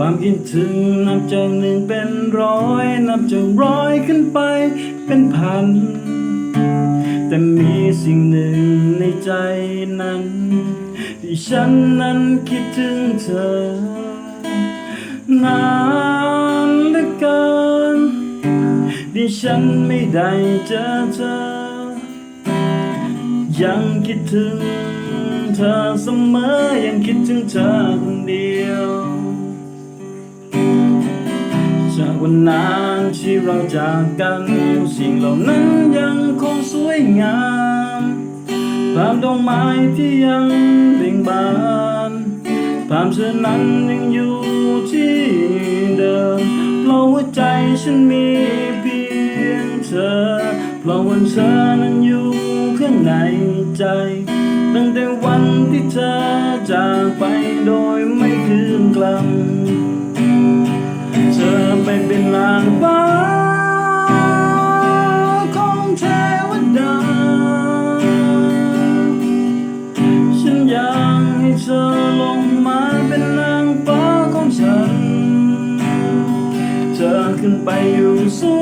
ความคิดถึงนับจากหนึ่งเป็นร้อย นับจากร้อยขึ้นไปเป็นพัน แต่มีสิ่งหนึ่งในใจนั้น ที่ฉันนั้นคิดถึงเธอนานเหลือเกินที่ฉันไม่ได้เจอเธอ ยังคิดถึงเธอเสมอยังคิดถึงเธอคนเดียว จานที่เราจากกัน สิ่งเหล่านั้นยังคงสวยงามภาพดอกไม้ที่ยังเบ่งบานภาพเธอนั้นยังอยู่ที่เดิมเพราะหัวใจฉันมีเพียงเธอเพราะวันเธอนั้นอยู่ข้างในใจตั้งแต่วันที่เธอจากไปโดยไม่คืนกลับ ขึ้นไปอยู่สู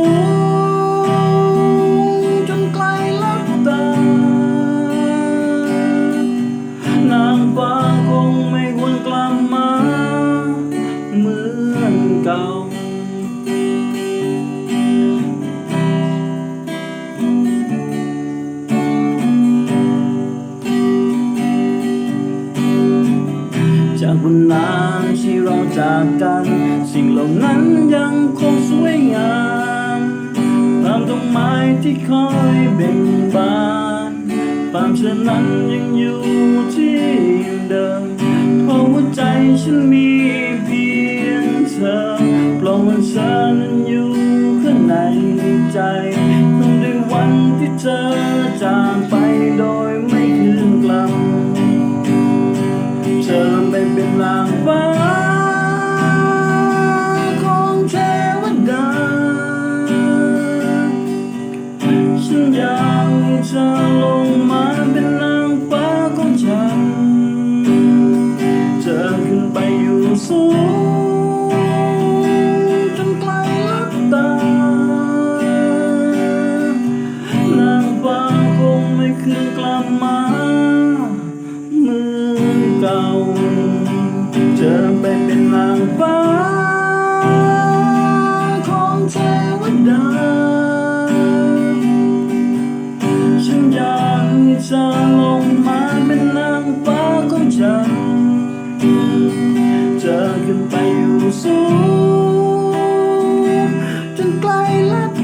ง จนไกลลับตานางฟ้าคงไม่หวนกลับมาเหมือนเก่าจากวันนั้นที่เราจากกัน สิ่งเหล่านั้นยังคงส นั้นยังอยู่ที่เดิมเพราะหัวใจฉันมีเพียงเธอเพราะว่าเธอนั้นอยู่ข้างในใจตั้งแต่วันที่เธอจากไปโดยไม่คืนกลับ เธอไม่เป็นนางฟ้าของเทวดาฉันอยากเธอ เธอไปเป็นนางฟ้าของเทวดา ฉันอยากให้เธอลงมาเป็นนางฟ้าของฉัน เธอขึ้นไปอยู่สูงจนไกลลับ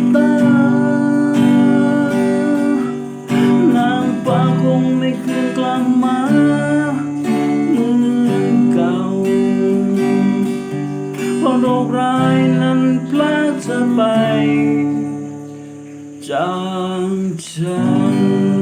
นั้นพลาดเธอไปจากฉัน